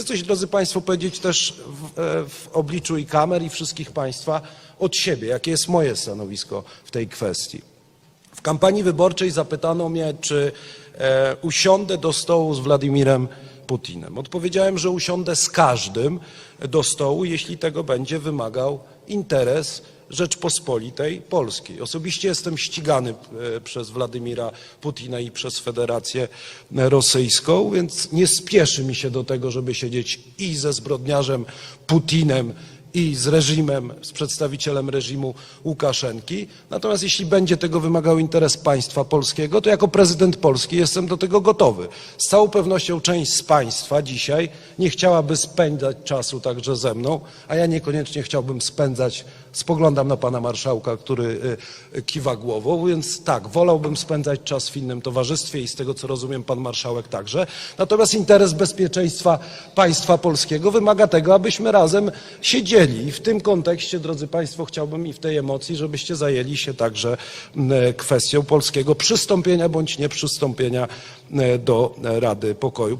Chcę coś, drodzy Państwo, powiedzieć też w, e, w obliczu i kamer, i wszystkich Państwa od siebie, jakie jest moje stanowisko w tej kwestii. W kampanii wyborczej zapytano mnie, czy e, usiądę do stołu z Władimirem Putinem. Odpowiedziałem, że usiądę z każdym do stołu, jeśli tego będzie wymagał interes Rzeczpospolitej Polskiej. Osobiście jestem ścigany e, przez Władimira Putina i przez Federację Rosyjską, więc nie spieszy mi się do tego, żeby siedzieć i ze zbrodniarzem Putinem, i z reżimem, z przedstawicielem reżimu Łukaszenki. Natomiast jeśli będzie tego wymagał interes państwa polskiego, to jako prezydent Polski jestem do tego gotowy. Z całą pewnością część z państwa dzisiaj nie chciałaby spędzać czasu także ze mną, a ja niekoniecznie chciałbym spędzać, spoglądam na pana marszałka, który y, kiwa głową, więc tak, wolałbym spędzać czas w innym towarzystwie i z tego co rozumiem pan marszałek także. Natomiast interes bezpieczeństwa państwa polskiego wymaga tego, abyśmy razem siedzieli. I w tym kontekście, drodzy Państwo, chciałbym i w tej emocji, żebyście zajęli się także m, kwestią polskiego przystąpienia bądź nieprzystąpienia e, do Rady Pokoju.